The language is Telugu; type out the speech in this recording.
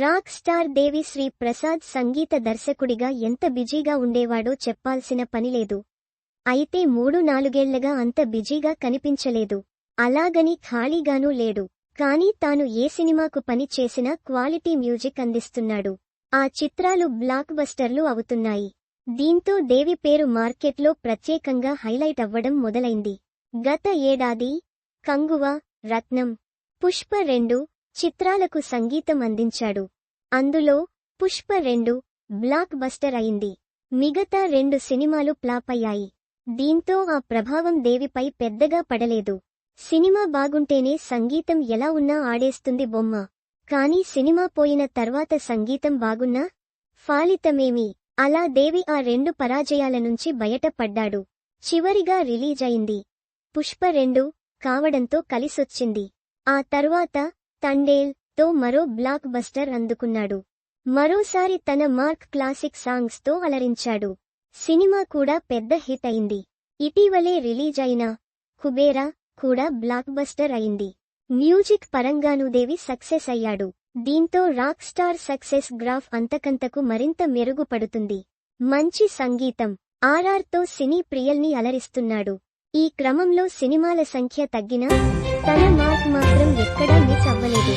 రాక్ స్టార్ దేవి శ్రీ ప్రసాద్ సంగీత దర్శకుడిగా ఎంత బిజీగా ఉండేవాడో చెప్పాల్సిన పనిలేదు అయితే మూడు నాలుగేళ్ళగా అంత బిజీగా కనిపించలేదు. అలాగని ఖాళీగానూ లేడు. కానీ తాను ఏ సినిమాకు పని చేసినా క్వాలిటీ మ్యూజిక్ అందిస్తున్నాడు. ఆ చిత్రాలు బ్లాక్ బస్టర్లు అవుతున్నాయి. దీంతో దేవి పేరు మార్కెట్లో ప్రత్యేకంగా హైలైట్ అవ్వడం మొదలైంది. గత ఏడాది కంగువ రత్నం పుష్ప రెండు చిత్రాలకు సంగీతం అందించాడు. అందులో పుష్ప రెండు బ్లాక్ బస్టర్ అయింది. మిగతా రెండు సినిమాలు ఫ్లాప్ అయ్యాయి. దీంతో ఆ ప్రభావం దేవిపై పెద్దగా పడలేదు. సినిమా బాగుంటేనే సంగీతం ఎలా ఉన్నా ఆడేస్తుంది బొమ్మ. కానీ సినిమా పోయిన తర్వాత సంగీతం బాగున్నా? ఫాలితమేమి? అలా దేవి ఆ రెండు పరాజయాల నుంచి బయటపడ్డాడు. చివరిగా రిలీజ్ అయింది. పుష్ప రెండు కావడంతో కలిసొచ్చింది. ఆ తర్వాత తండేల్తో మరో బ్లాక్ బస్టర్ అందుకున్నాడు. మరోసారి తన మార్క్ క్లాసిక్ సాంగ్స్తో అలరించాడు. సినిమా కూడా పెద్ద హిట్ అయింది. ఇటీవలే రిలీజ్ అయిన కుబేరా కూడా బ్లాక్ బస్టర్ అయింది. మ్యూజిక్ పరంగానూ దేవి సక్సెస్ అయ్యాడు. దీంతో రాక్ స్టార్ సక్సెస్ గ్రాఫ్ అంతకంతకు మరింత మెరుగుపడుతుంది. మంచి సంగీతం ఆర్ఆర్తో సినీ ప్రియల్ని అలరిస్తున్నాడు. ఈ క్రమంలో సినిమాల సంఖ్య తగ్గినా తన మార్క్ మాత్రం ఎక్కడా మిస్ అవ్వలేదు